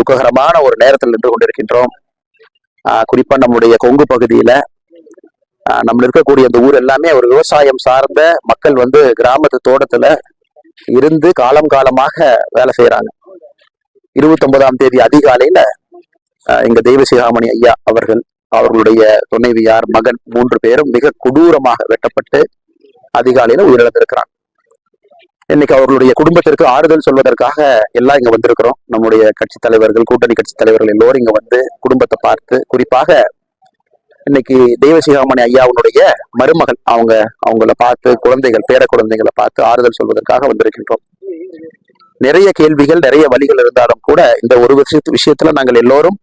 துக்ககரமான ஒரு நேரத்தில் நின்று கொண்டிருக்கின்றோம். ஆஹ் குறிப்பா நம்முடைய கொங்கு பகுதியில ஆஹ் நம்ம இருக்கக்கூடிய அந்த ஊர் எல்லாமே ஒரு விவசாயம் சார்ந்த மக்கள் வந்து கிராமத்து தோட்டத்துல இருந்து காலம் காலமாக வேலை செய்யறாங்க இருபத்தொன்பதாம் தேதி அதிகாலையில ஆஹ் எங்க தெய்வ சிகாமணி ஐயா அவர்கள் அவர்களுடைய துணைவியார் மகன் மூன்று பேரும் மிக கொடூரமாக வெட்டப்பட்டு அதிகாலையில உயிரிழந்திருக்கிறாங்க. இன்னைக்கு அவர்களுடைய குடும்பத்திற்கு ஆறுதல் சொல்வதற்காக எல்லாம் இங்க வந்திருக்கிறோம். நம்முடைய கட்சி தலைவர்கள் கூட்டணி கட்சி தலைவர்கள் எல்லோரும் இங்க வந்து குடும்பத்தை பார்த்து குறிப்பாக இன்னைக்கு தெய்வசிகாமணி ஐயாவுடைய மருமகள் அவங்க அவங்கள பார்த்து குழந்தைகள் பேர குழந்தைகளை பார்த்து ஆறுதல் சொல்வதற்காக வந்திருக்கின்றோம். நிறைய கேள்விகள் நிறைய வழிகள் இருந்தாலும் கூட இந்த ஒரு விஷயத்து விஷயத்துல நாங்கள் எல்லோரும்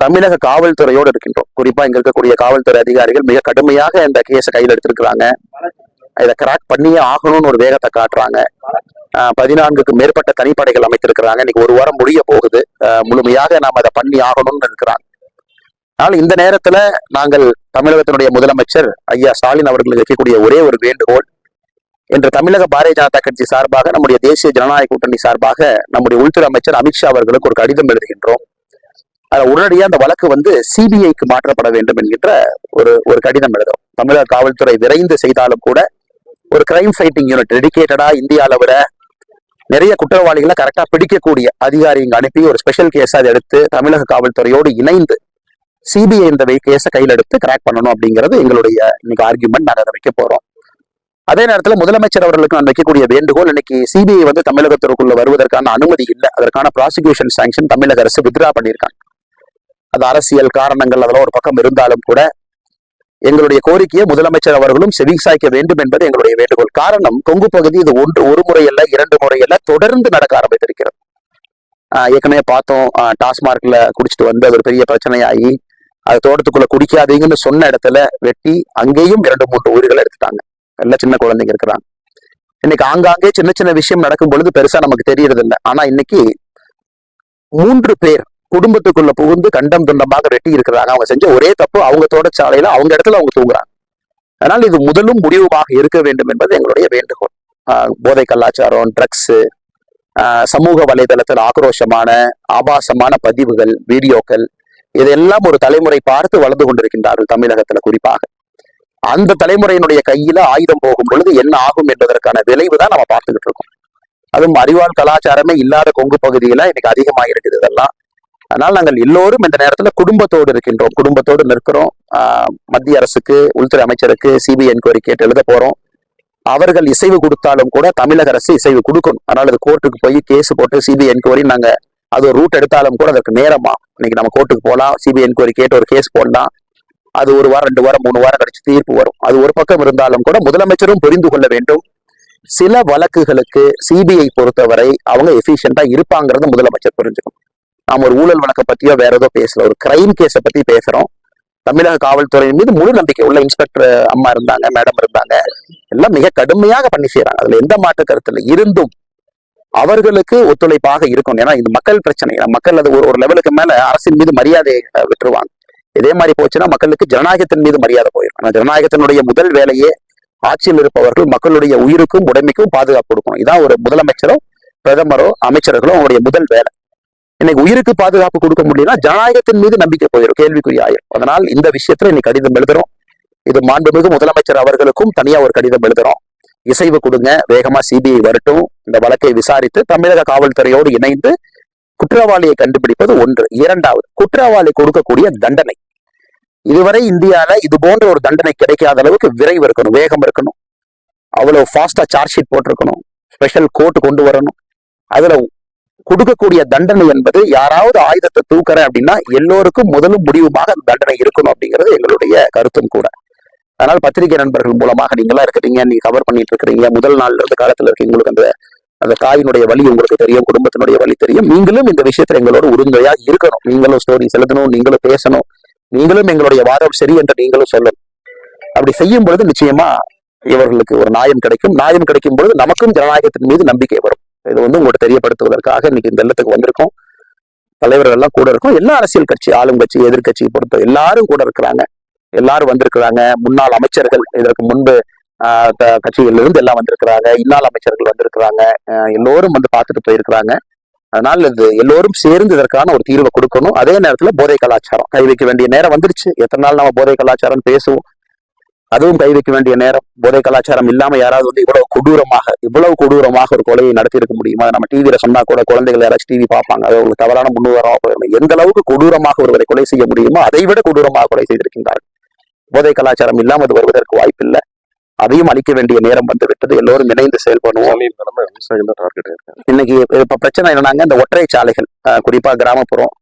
தமிழக காவல்துறையோடு இருக்கின்றோம். குறிப்பா இங்க இருக்கக்கூடிய காவல்துறை அதிகாரிகள் மிக கடுமையாக இந்த கேஸை கையில் எடுத்திருக்கிறாங்க. இதை கிராக் பண்ணியே ஆகணும்னு ஒரு வேகத்தை காட்டுறாங்க. ஆஹ் பதினான்குக்கு மேற்பட்ட தனிப்படைகள் அமைத்திருக்கிறாங்க. இன்னைக்கு ஒரு வாரம் முடிய போகுது. முழுமையாக நாம் அதை பண்ணி ஆகணும்னு இருக்கிறாங்க. ஆனால் இந்த நேரத்துல நாங்கள் தமிழகத்தினுடைய முதலமைச்சர் ஐயா ஸ்டாலின் அவர்களுக்கு வைக்கக்கூடிய ஒரே ஒரு வேண்டுகோள் இன்று தமிழக பாரதிய ஜனதா கட்சி சார்பாக நம்முடைய தேசிய ஜனநாயக கூட்டணி சார்பாக நம்முடைய உள்துறை அமைச்சர் அமித்ஷா அவர்களுக்கு ஒரு கடிதம் எழுதுகின்றோம். அதுல உடனடியாக அந்த வழக்கு வந்து சிபிஐக்கு மாற்றப்பட வேண்டும் என்கின்ற ஒரு ஒரு கடிதம் எழுதும் தமிழக காவல்துறை விரைந்து செய்தாலும் கூட ஒரு கிரைம் ஃபைட்டிங் யூனிட் டெடிக்கேட்டடா இந்தியாவில் விட நிறைய குற்றவாளிகளை கரெக்டா பிடிக்கக்கூடிய அதிகாரி இங்க அனுப்பி ஒரு ஸ்பெஷல் கேஸ் அதை எடுத்து தமிழக காவல்துறையோடு இணைந்து சிபிஐ இந்த கேஸை கையில் எடுத்து கிராக் பண்ணணும் அப்படிங்கிறது எங்களுடைய இன்னைக்கு ஆர்கியூமெண்ட் நாங்கள் அதை வைக்க போறோம். அதே நேரத்தில் முதலமைச்சர் அவர்களுக்கு நான் வைக்கக்கூடிய வேண்டுகோள் இன்னைக்கு சிபிஐ வந்து தமிழகத்திற்குள்ள வருவதற்கான அனுமதி இல்லை. அதற்கான ப்ராசிக்யூஷன் சாங்ஷன் தமிழக அரசு வித்ரா பண்ணியிருக்காங்க. அது அரசியல் காரணங்கள் அதெல்லாம் ஒரு பக்கம் இருந்தாலும் கூட எங்களுடைய கோரிக்கையை முதலமைச்சர் அவர்களும் செவிசாய்க்க வேண்டும் என்பது எங்களுடைய வேண்டுகோள். காரணம் கொங்கு பகுதி இது ஒன்று ஒரு முறையல்ல இரண்டு முறையல்ல தொடர்ந்து நடக்க ஆரம்பித்திருக்கிறது. ஏற்கனவே பார்த்தோம் டாஸ்மார்க்ல குடிச்சிட்டு வந்து அது ஒரு பெரிய பிரச்சனையாகி அது தோட்டத்துக்குள்ள குடிக்காதீங்கன்னு சொன்ன இடத்துல வெட்டி அங்கேயும் இரண்டு மூன்று உயிர்களை எடுத்துட்டாங்க. எல்லாம் சின்ன குழந்தைங்க இருக்கிறாங்க. இன்னைக்கு ஆங்காங்கே சின்ன சின்ன விஷயம் நடக்கும் பொழுது பெருசா நமக்கு தெரியறது இல்லை ஆனா இன்னைக்கு மூன்று பேர் குடும்பத்துக்குள்ள புகுந்து கண்டம் துண்டமாக வெட்டி இருக்கிறாங்க அவங்க செஞ்ச ஒரே தப்பு அவங்க தோட்டச்சாலையில அவங்க இடத்துல அவங்க தூங்குறாங்க. அதனால் இது முதலும் முடிவுமாக இருக்க வேண்டும் என்பது எங்களுடைய வேண்டுகோள். போதை கலாச்சாரம் ட்ரக்ஸ் சமூக வலைதளத்தில் ஆக்ரோஷமான ஆபாசமான பதிவுகள் வீடியோக்கள் இதெல்லாம் ஒரு தலைமுறை பார்த்து வளர்ந்து கொண்டிருக்கின்றார்கள் தமிழகத்துல குறிப்பாக. அந்த தலைமுறையினுடைய கையில ஆயுதம் போகும் பொழுது என்ன ஆகும் என்பதற்கான விளைவு தான் நம்ம பார்த்துக்கிட்டு இருக்கோம். அதுவும் அறிவால் கலாச்சாரமே இல்லாத கொங்கு பகுதியில இன்னைக்கு அதிகமாக இருக்குது இதெல்லாம். அதனால் நாங்கள் எல்லோரும் இந்த நேரத்துல குடும்பத்தோடு இருக்கின்றோம். குடும்பத்தோடு நிற்கிறோம். ஆஹ் மத்திய அரசுக்கு உள்துறை அமைச்சருக்கு சிபிஐ என்கொயரி கேட்டு எழுத போறோம். அவர்கள் இசைவு கொடுத்தாலும் கூட தமிழக அரசு இசைவு கொடுக்கணும். அதனால அது கோர்ட்டுக்கு போய் கேஸ் போட்டு சிபிஐ என்கொயரி நாங்க அது ஒரு ரூட் எடுத்தாலும் கூட அதற்கு நேரமா இன்னைக்கு நம்ம கோர்ட்டுக்கு போகலாம் சிபிஐ என்கொயரி கேட்டு ஒரு கேஸ் போடலாம். அது ஒரு வாரம் ரெண்டு வாரம் மூணு வாரம் கழிச்சு தீர்ப்பு வரும். அது ஒரு பக்கம் இருந்தாலும் கூட முதலமைச்சரும் புரிந்து கொள்ள வேண்டும். சில வழக்குகளுக்கு சிபிஐ பொறுத்தவரை அவங்க எஃபிஷியண்டா இருப்பாங்கிறத முதலமைச்சர் புரிஞ்சுக்கணும். நாம ஒரு ஊழல் வழக்கை பத்தியோ வேற ஏதோ பேசல. ஒரு கிரைம் கேஸை பத்தி பேசுறோம். தமிழக காவல்துறையின் மீது முழு நம்பிக்கை உள்ள இன்ஸ்பெக்டர் அம்மா இருந்தாங்க மேடம் இருந்தாங்க. எல்லாம் மிக கடுமையாக பண்ணி செய்யறாங்க அதுல எந்த மாற்று கருத்துல இருந்தும் அவர்களுக்கு ஒத்துழைப்பாக இருக்கும் ஏன்னா இது மக்கள் பிரச்சனை. மக்கள் அது ஒரு ஒரு லெவலுக்கு மேல அரசின் மீது மரியாதை விட்டுருவாங்க. இதே மாதிரி போச்சுன்னா மக்களுக்கு ஜனநாயகத்தின் மீது மரியாதை போயிடும் ஆனா ஜனநாயகத்தினுடைய முதல் வேலையே ஆட்சியில் இருப்பவர்கள் மக்களுடைய உயிருக்கும் உடைமைக்கும் பாதுகாப்பு கொடுக்கணும். இதான் ஒரு முதலமைச்சரோ பிரதமரோ அமைச்சர்களோ அவங்களுடைய முதல் வேலை. இன்னைக்கு உயிருக்கு பாதுகாப்பு கொடுக்க முடியும்னா ஜனநாயகத்தின் மீது நம்பிக்கை போயிடும் கேள்விக்குறி ஆயிரும். அதனால் இந்த விஷயத்துல இன்னைக்கு கடிதம் எழுதுறோம். இது மாண்புமிகு முதலமைச்சர் அவர்களுக்கும் தனியா ஒரு கடிதம் எழுதுறோம். இசைவு கொடுங்க வேகமா சிபிஐ வரட்டும் இந்த வழக்கை விசாரித்து தமிழக காவல்துறையோடு இணைந்து குற்றவாளியை கண்டுபிடிப்பது ஒன்று. இரண்டாவது குற்றவாளி கொடுக்கக்கூடிய தண்டனை. இதுவரை இந்தியால இது போன்ற ஒரு தண்டனை கிடைக்காத அளவுக்கு விரைவு இருக்கணும் வேகம் இருக்கணும். அவ்வளவு ஃபாஸ்டா சார்ஜ் ஷீட் போட்டிருக்கணும். ஸ்பெஷல் கோர்ட் கொண்டு வரணும். அதுல கொடுக்கக்கூடிய தண்டனை என்பது யாராவது ஆயுதத்தை தூக்குறேன் அப்படின்னா எல்லோருக்கும் முதலும் முடிவுமாக அந்த தண்டனை இருக்கணும் அப்படிங்கிறது எங்களுடைய கருத்தும் கூட. அதனால் பத்திரிகை நண்பர்கள் மூலமாக நீங்களா இருக்கிறீங்க நீங்க கவர் பண்ணிட்டு இருக்கிறீங்க முதல் நாள்ல இருந்து காலத்துல இருக்கு உங்களுக்கு அந்த அந்த தாயினுடைய வழி உங்களுக்கு தெரியும் குடும்பத்தினுடைய வழி தெரியும். நீங்களும் இந்த விஷயத்துல எங்களோட உறுதுணையா இருக்கணும். நீங்களும் ஸ்டோரி செலுத்தணும் நீங்களும் பேசணும் நீங்களும் எங்களுடைய வாதம் சரி என்று நீங்களும் சொல்லணும். அப்படி செய்யும் பொழுது நிச்சயமா இவர்களுக்கு ஒரு நியாயம் கிடைக்கும். நியாயம் கிடைக்கும் பொழுது நமக்கும் ஜனநாயகத்தின் மீது நம்பிக்கை வரும். இது வந்து உங்கள்கிட்ட தெரியப்படுத்துவதற்காக இன்னைக்கு இந்த இல்லத்துக்கு வந்திருக்கோம். தலைவர்கள் எல்லாம் கூட இருக்கும். எல்லா அரசியல் கட்சி ஆளும் கட்சி எதிர்கட்சி பொறுத்த எல்லாரும் கூட இருக்கிறாங்க. எல்லாரும் வந்திருக்கிறாங்க. முன்னாள் அமைச்சர்கள் இதற்கு முன்பு ஆஹ் கட்சிகள்ல இருந்து எல்லாம் வந்திருக்கிறாங்க. இன்னாள் அமைச்சர்கள் வந்திருக்கிறாங்க. எல்லோரும் வந்து பார்த்துட்டு போயிருக்கிறாங்க. அதனால இது எல்லோரும் சேர்ந்து இதற்கான ஒரு தீர்வை கொடுக்கணும். அதே நேரத்துல போதை கலாச்சாரம். கை வைக்க வேண்டிய நேரம் வந்துருச்சு. எத்தனை நாள் நம்ம போதை கலாச்சாரம் பேசுவோம். அதுவும் கை வைக்க வேண்டிய நேரம் போதை கலாச்சாரம் இல்லாம யாராவது வந்து இவ்வளவு கொடூரமாக இவ்வளவு கொடூரமாக ஒரு கொலையை நடத்தி இருக்க முடியுமா நம்ம டிவியில சொன்னா கூட குழந்தைகள் யாராச்சும் டிவி பார்ப்பாங்க. அது உங்களுக்கு தவறான முன்னுதாரணமா போயிடும். எந்த அளவுக்கு கொடூரமாக ஒருவரை கொலை செய்ய முடியுமோ அதை விட கொடூரமாக கொலை செய்திருக்கின்றார்கள். போதை கலாச்சாரம் இல்லாமல் அது வருவதற்கு வாய்ப்பில்லை அதையும் அழிக்க வேண்டிய நேரம் வந்து விட்டது எல்லோரும் இணைந்து செயல்படுவோம். இன்னைக்கு இப்ப பிரச்சனை என்னன்னாங்க இந்த ஒற்றை சாலைகள் குறிப்பா கிராமப்புறம்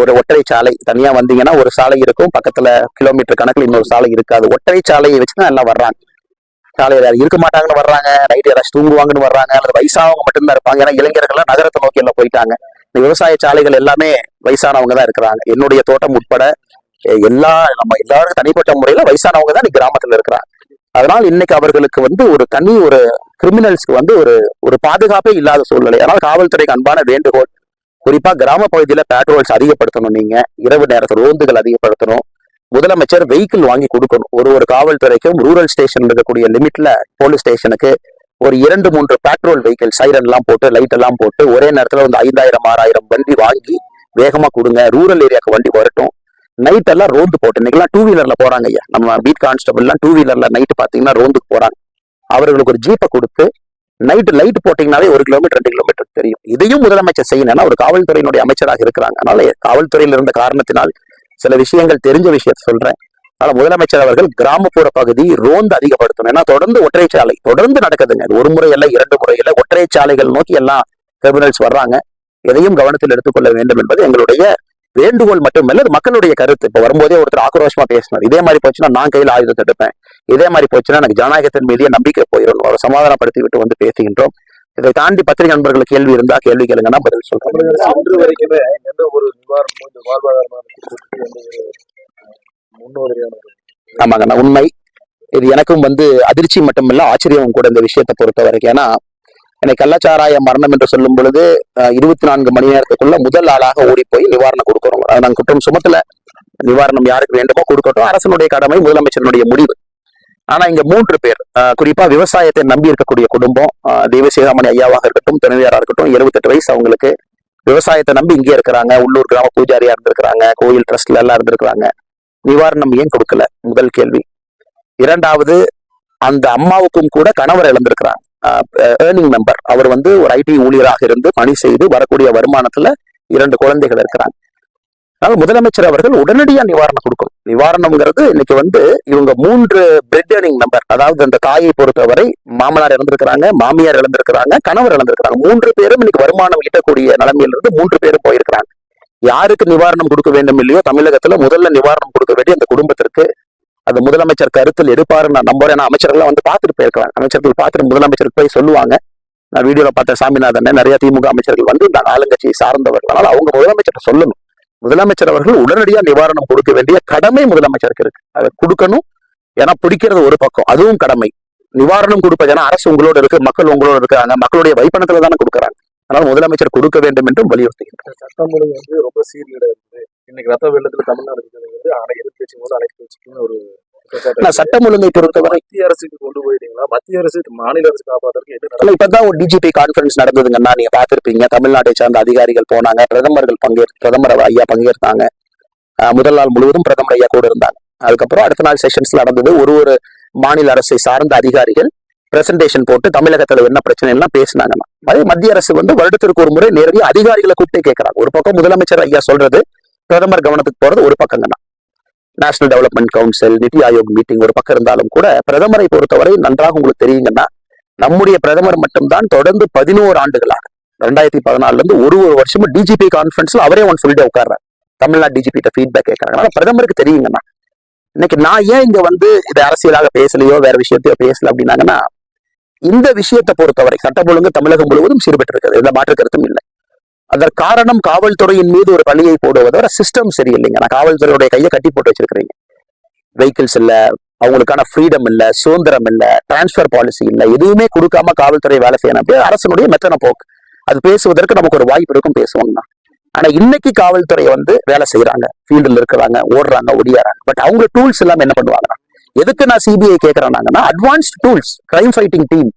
ஒரு ஒற்றை சாலை தனியாக வந்தீங்கன்னா ஒரு சாலை இருக்கும். பக்கத்தில் கிலோமீட்டர் கணக்கில் இன்னொரு சாலை இருக்காது. ஒற்றை சாலையை வச்சு தான் எல்லாம் வர்றாங்க. சாலையில் யாரும் இருக்க மாட்டாங்கன்னு வர்றாங்க. நைட்டு யாராச்சும் தூங்குவாங்கன்னு வர்றாங்க. அல்லது வயசானவங்க மட்டும்தான் இருப்பாங்க. ஏன்னா இளைஞர்கள்லாம் நகரத்தை நோக்கி எல்லாம் போயிட்டாங்க. இந்த விவசாய சாலைகள் எல்லாமே வயசானவங்க தான் இருக்கிறாங்க. என்னுடைய தோட்டம் உட்பட எல்லா நம்ம எல்லாரும் தனிப்பட்ட முறையில் வயசானவங்க தான் இன்னைக்கு கிராமத்தில் இருக்கிறாங்க. அதனால் இன்னைக்கு அவர்களுக்கு வந்து ஒரு தனி ஒரு கிரிமினல்ஸ்க்கு வந்து ஒரு ஒரு பாதுகாப்பே இல்லாத சூழ்நிலை. அதனால் காவல்துறைக்கு அன்பான வேண்டுகோள். குறிப்பா கிராம பகுதியில பேட்ரோல்ஸ் அதிகப்படுத்தணும் நீங்க. இரவு நேரத்தில் ரோந்துகள் அதிகப்படுத்தணும். முதலமைச்சர் வெஹிக்கிள் வாங்கி கொடுக்கணும். ஒரு ஒரு காவல்துறைக்கும் ரூரல் ஸ்டேஷன் இருக்கக்கூடிய லிமிட்ல போலீஸ் ஸ்டேஷனுக்கு ஒரு இரண்டு மூன்று பெட்ரோல் வெஹிக்கிள் சைரன் எல்லாம் போட்டு லைட் எல்லாம் போட்டு ஒரே நேரத்துல வந்து ஐந்தாயிரம் ஆறாயிரம் வண்டி வாங்கி வேகமா கொடுங்க. ரூரல் ஏரியாவுக்கு வண்டி வரட்டும். நைட் எல்லாம் ரோந்து போட்டு இன்னைக்கெல்லாம் டூ வீலர்ல போறாங்க ஐயா. நம்ம பீட் கான்ஸ்டபிள் எல்லாம் டூ வீலர்ல நைட் பாத்தீங்கன்னா ரோந்துக்கு போறாங்க. அவர்களுக்கு ஒரு ஜீப்பை கொடுத்து நைட்டு லைட் போட்டிங்கனாலே ஒரு கிலோமீட்டர் ரெண்டு கிலோமீட்டர் தெரியும். இதையும் முதலமைச்சர் செய்யணும்னா ஒரு காவல்துறையினுடைய அமைச்சராக இருக்கிறாங்க. அதனால காவல்துறையில் இருந்த காரணத்தினால் சில விஷயங்கள் தெரிஞ்ச விஷயத்தை சொல்றேன். அதனால முதலமைச்சர் அவர்கள் கிராமப்புற பகுதி ரோந்து அதிகப்படுத்தணும். ஏன்னா தொடர்ந்து ஒற்றை சாலை தொடர்ந்து நடக்குதுங்க. ஒரு முறை இல்லை இரண்டு முறை இல்லை ஒற்றை சாலைகள் நோக்கி எல்லாம் கிரிமினல்ஸ் வர்றாங்க. எதையும் கவனத்தில் எடுத்துக்கொள்ள வேண்டும் என்பது எங்களுடைய வேண்டுகோள் மட்டுமல்ல அது மக்களுடைய கருத்து. இப்ப வரும்போதே ஒருத்தர் ஆக்ரோஷமா பேசினார். இதே மாதிரி போச்சுன்னா நான் கையில் ஆயுதத்தை எடுப்பேன். இதே மாதிரி போச்சுன்னா எனக்கு ஜனநாயகத்தின் மீதே நம்பிக்கை போயிடும். அவரை சமாதானப்படுத்தி விட்டு வந்து பேசுகின்றோம். இதை தாண்டி பத்திரிகை நண்பர்களுக்கு கேள்வி இருந்தா கேள்வி கேளுங்கன்னா பதில் சொல்றேன். ஆமாங்கண்ணா உண்மை. இது எனக்கும் வந்து அதிர்ச்சி மட்டுமில்ல ஆச்சரியமும் கூட இந்த விஷயத்தை பொறுத்த வரைக்கும் ஏன்னா என்னை கள்ளச்சாராய மரணம் என்று சொல்லும் பொழுது இருபத்தி நான்கு மணி நேரத்துக்குள்ள முதல் ஆளாக ஓடி போய் நிவாரணம் கொடுக்கிறோம். அதை நாங்கள் குற்றம் சுமத்துல. நிவாரணம் யாருக்கு வேண்டுமோ கொடுக்கட்டும். அரசனுடைய கடமை முதலமைச்சரனுடைய முடிவு. ஆனா இங்க மூன்று பேர் குறிப்பா விவசாயத்தை நம்பி இருக்கக்கூடிய குடும்பம் அஹ், ஐயாவாக இருக்கட்டும் துணைவியாரா இருக்கட்டும் இருபத்தெட்டு வயசு அவங்களுக்கு விவசாயத்தை நம்பி இங்கே இருக்கிறாங்க. உள்ளூர் கிராம பூஜாரியா இருந்திருக்கிறாங்க. கோயில் ட்ரஸ்ட்ல எல்லாம் இருந்திருக்கிறாங்க. நிவாரணம் ஏன் கொடுக்கல? முதல் கேள்வி. இரண்டாவது அந்த அம்மாவுக்கும் கூட கணவர் இழந்திருக்கிறாங்க. ஏர்னிங் மெம்பர் அவர் வந்து ஒரு ஐடி ஊழியராக இருந்து பணி செய்து வரக்கூடிய வருமானத்துல இரண்டு குழந்தைகள் இருக்கிறாங்க. அதனால முதலமைச்சர் அவர்கள் உடனடியா நிவாரணம் கொடுக்கணும். நிவாரணம்ங்கிறது இன்னைக்கு வந்து இவங்க மூன்று பிரெட் ஏர்னிங் மெம்பர் அதாவது அந்த தாயை பொறுத்தவரை மாமனார் இழந்திருக்கிறாங்க மாமியார் இழந்திருக்கிறாங்க கணவர் இழந்திருக்கிறாங்க மூன்று பேரும் இன்னைக்கு வருமானம் ஈட்டக்கூடிய நிலைமையிலிருந்து மூன்று பேரும் போயிருக்கிறாங்க. யாருக்கு நிவாரணம் கொடுக்க வேண்டும் இல்லையோ தமிழகத்துல முதல்ல நிவாரணம் கொடுக்க வேண்டிய அந்த குடும்பத்திற்கு அது முதலமைச்சர் கருத்தில் எடுப்பாருன்னு நான் நம்புறேன். ஏன்னா அமைச்சர்கள்லாம் வந்து பார்த்துட்டு போயிருக்கலாம். அமைச்சர்கள் பார்த்துட்டு முதலமைச்சருக்கு போய் சொல்லுவாங்க. நான் வீடியோல பார்த்த சாமிநாதன் நிறைய திமுக அமைச்சர்கள் வந்து இந்த ஆளுங்கட்சியை சார்ந்தவர்கள். அதனால அவங்க முதலமைச்சர் சொல்லணும். முதலமைச்சர் அவர்கள் உடனடியாக நிவாரணம் கொடுக்க வேண்டிய கடமை முதலமைச்சருக்கு இருக்கு. அதை கொடுக்கணும். ஏன்னா பிடிக்கிறது ஒரு பக்கம். அதுவும் கடமை. நிவாரணம் கொடுப்பது. ஏன்னா அரசு உங்களோட இருக்கு. மக்கள் உங்களோட இருக்காங்க மக்களுடைய வைப்பணத்துல தானே கொடுக்குறாங்க. அதனால முதலமைச்சர் கொடுக்க வேண்டும் என்றும் வலியுறுத்துகிறார் சட்டம் ஒழுங்கு வந்து ரொம்ப சீர்கேடா இருக்குது இன்னைக்கு ரத்த வெள்ளத்துல தமிழ்நாடு அனைத்து ஒரு. சட்டம் ஒழுங்கை பொறுத்தவரை மத்திய அரசுக்கு கொண்டு போயிட்டீங்களா? மத்திய அரசு மாநில அரசு காப்பாத்துறதுக்கு எது ஆனா இப்பதான் ஒரு டிஜிபி கான்ஃபரன்ஸ் நடந்ததுங்கன்னா நீங்க பார்த்திருப்பீங்க. தமிழ்நாட்டை சார்ந்த அதிகாரிகள் போனாங்க. பிரதமர்கள் பிரதமர் ஐயா பங்கேற்றாங்க. முதல் நாள் முழுவதும் பிரதமர் ஐயா கூட இருந்தாங்க. அதுக்கப்புறம் அடுத்த நாள் செஷன்ஸ் நடந்தது. ஒரு ஒரு மாநில அரசை சார்ந்த அதிகாரிகள் பிரசன்டேஷன் போட்டு தமிழகத்துல என்ன பிரச்சனை எல்லாம் பேசினாங்கன்னா அதே மத்திய அரசு வந்து வருடத்திற்கு ஒரு முறை நேரடியாக அதிகாரிகளை கூப்பிட்டு கேட்கறாங்க. ஒரு பக்கம் முதலமைச்சர் ஐயா சொல்றது பிரதமர் கவனத்துக்கு போறது ஒரு பக்கம் தான் நேஷனல் டெவலப்மெண்ட் கவுன்சில் நிதி ஆயோக் மீட்டிங் ஒரு பக்கம் இருந்தாலும் கூட பிரதமரை பொறுத்தவரை நன்றாக உங்களுக்கு தெரியுங்கன்னா நம்முடைய பிரதமர் மட்டும்தான் தொடர்ந்து பதினோரு ஆண்டுகளாக ரெண்டாயிரத்தி பதினாலுல இருந்து ஒரு ஒரு வருஷமும் டிஜிபி கான்ஃபரன்ஸ்ல அவரே ஒன் ஃபுல் டே உட்கார்றாரு. தமிழ்நாடு டிஜிபி கிட்ட ஃபீட்பேக் கேட்கறாங்க அதனால பிரதமருக்கு தெரியுங்கண்ணா இன்னைக்கு நான் ஏன் இங்க வந்து இதை அரசியலாக பேசலையோ வேற விஷயத்தையோ பேசல அப்படின்னாங்கன்னா இந்த விஷயத்தை பொறுத்தவரை சட்டம் ஒழுங்கு தமிழகம் முழுவதும் சீர்பெற்றிருக்கிறது. இருக்குது எந்த மாற்று கருத்தும் இல்லை. அதற்கு காரணம் காவல்துறையின் மீது ஒரு பழியை போடுவதோட சிஸ்டம் சரியில்லைங்க. நான் காவல்துறையுடைய கையை கட்டி போட்டு வச்சிருக்கிறீங்க. வெஹிக்கிள்ஸ் இல்ல அவங்களுக்கான ஃப்ரீடம் இல்ல சுதந்திரம் இல்ல டிரான்ஸ்ஃபர் பாலிசி இல்ல எதுவுமே கொடுக்காம காவல்துறை வேலை செய்யணும் அப்படியே அரசனுடைய மெத்தன போக்கு. அது பேசுவதற்கு நமக்கு ஒரு வாய்ப்பு இருக்கும் பேசுவோம் தான். ஆனா இன்னைக்கு காவல்துறை வந்து வேலை செய்யறாங்க ஃபீல்டில் இருக்கிறாங்க ஓடுறாங்க ஒடியாறாங்க. பட் அவங்க டூல்ஸ் எல்லாமே என்ன பண்ணுவாங்க எதுக்கு நான் CBI கேட்கறாங்கன்னா advanced tools crime fighting team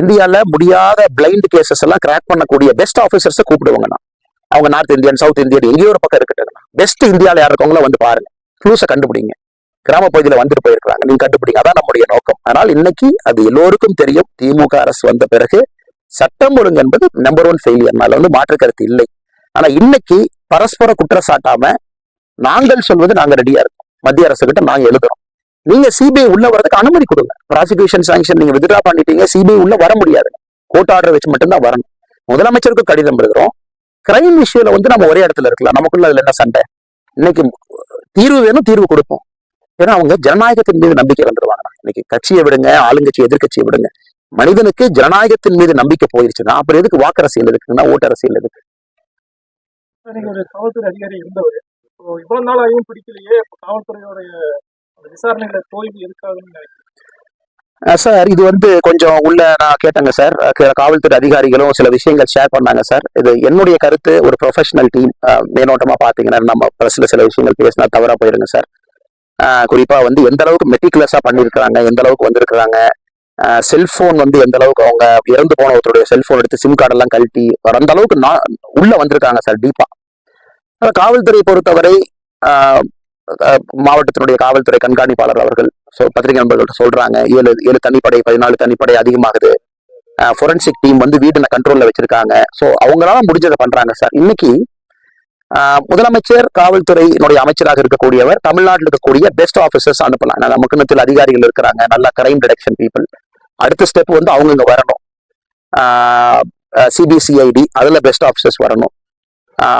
இந்தியாவில் முடியாத பிளைண்ட் கேசஸ் எல்லாம் கிராக் பண்ணக்கூடிய பெஸ்ட் ஆஃபீஸர்ஸை கூப்பிடுவாங்க நான் அவங்க நார்த் இந்தியன் சவுத் இந்தியன் எங்கேயோ ஒரு பக்கம் இருக்கட்டும். பெஸ்ட் இந்தியாவில் யார் இருக்கவங்களோ வந்து பாருங்க. க்ளூஸை கண்டுபிடிங்க. கிராம பகுதியில் வந்துட்டு போயிருக்காங்க நீங்க கண்டுபிடிங்க. அதான் நம்முடைய நோக்கம். அதனால் இன்னைக்கு அது எல்லோருக்கும் தெரியும். திமுக அரசு வந்த பிறகு சட்டம் ஒழுங்கு என்பது நம்பர் ஒன் ஃபெயிலியர்னால வந்து மாற்று கருத்து இல்லை. ஆனா இன்னைக்கு பரஸ்பர குற்றம் சாட்டாம நாங்கள் சொல்வது நாங்க ரெடியா இருக்கோம். மத்திய அரசு கிட்ட நாங்க எழுதுறோம். நீங்க சிபிஐ உள்ள வரதுக்கு அனுமதி கொடுங்க. ப்ராசிக்யூஷன் சாங்ஷன் நீங்க வித்ட்ரா பண்ணிட்டீங்க சிபிஐ உள்ள வர முடியாது. கோர்ட் ஆர்டர் வச்சு மட்டும்தான் வரணும். முதலமைச்சருக்கு கடிதம் எழுதுறோம். கிரைம் இஷ்யூல வந்து நம்ம ஒரே இடத்துல இருக்கலாம். நமக்குள்ள அதுல என்ன சண்டை? இன்னைக்கு தீர்வு வேணும் தீர்வு கொடுப்போம். ஏன்னா அவங்க ஜனநாயகத்தின் மீது நம்பிக்கை வந்துருவாங்க. இன்னைக்கு கட்சியை விடுங்க ஆளுங்கட்சி எதிர்கட்சியை விடுங்க. மனிதனுக்கு ஜனநாயகத்தின் மீது நம்பிக்கை போயிருச்சுன்னா அப்புறம் எதுக்கு வாக்கு அரசியல் எதுக்குன்னா ஓட்டு அரசியல் எதுக்கு காவல்துறை அதிகாரி இருந்தவர். இவ்வளவு நாள் ஆகியும் பிடிக்கலையே காவல்துறையோடைய விசாரணையில தோல்வி எதுக்காகன்னு நினைக்கிறேன். சார் இது வந்து கொஞ்சம் உள்ள நான் கேட்டேங்க சார். காவல்துறை அதிகாரிகளும் சில விஷயங்கள் ஷேர் பண்ணாங்க சார். இது என்னுடைய கருத்து ஒரு ப்ரொஃபஷனல் டீம் மேலோட்டமாக பார்த்தீங்கன்னா நம்ம ப்ரெஸ்ல சில விஷயங்கள் பேசினா தவறாக போயிருங்க சார். குறிப்பாக வந்து எந்த அளவுக்கு மெட்டிகுலஸாக பண்ணியிருக்கிறாங்க எந்த அளவுக்கு வந்திருக்கிறாங்க செல்ஃபோன் வந்து எந்த அளவுக்கு அவங்க இறந்து போன ஒருத்தருடைய செல்ஃபோன் எடுத்து சிம் கார்டெல்லாம் கழட்டி அந்த அளவுக்கு நான் உள்ளே வந்திருக்காங்க சார் டீப்பாக காவல்துறை பொறுத்தவரை மாவட்டத்தினுடைய காவல்துறை கண்காணிப்பாளர் அவர்கள் ஸோ பத்திரிகை நண்பர்கள்ட்ட சொல்றாங்க. ஏழு ஏழு தனிப்படை பதினாலு தனிப்படை அதிகமாகுது. ஃபொரன்சிக் டீம் வந்து வீட்டில் கண்ட்ரோல்ல வச்சிருக்காங்க. ஸோ அவங்களால முடிஞ்சதை பண்றாங்க சார் இன்னைக்கு முதலமைச்சர் காவல்துறையினுடைய அமைச்சராக இருக்கக்கூடியவர் தமிழ்நாட்டில் இருக்கக்கூடிய பெஸ்ட் ஆஃபீஸர்ஸ் அனுப்பலாம். ஏன்னா நமக்கு அதிகாரிகள் இருக்கிறாங்க. நல்ல கிரைம் டிடெக்ஷன் பீப்புள் அடுத்த ஸ்டெப் வந்து அவங்க இங்க வரணும். சிபிசிஐடி அதுல பெஸ்ட் ஆஃபீஸர்ஸ் வரணும்.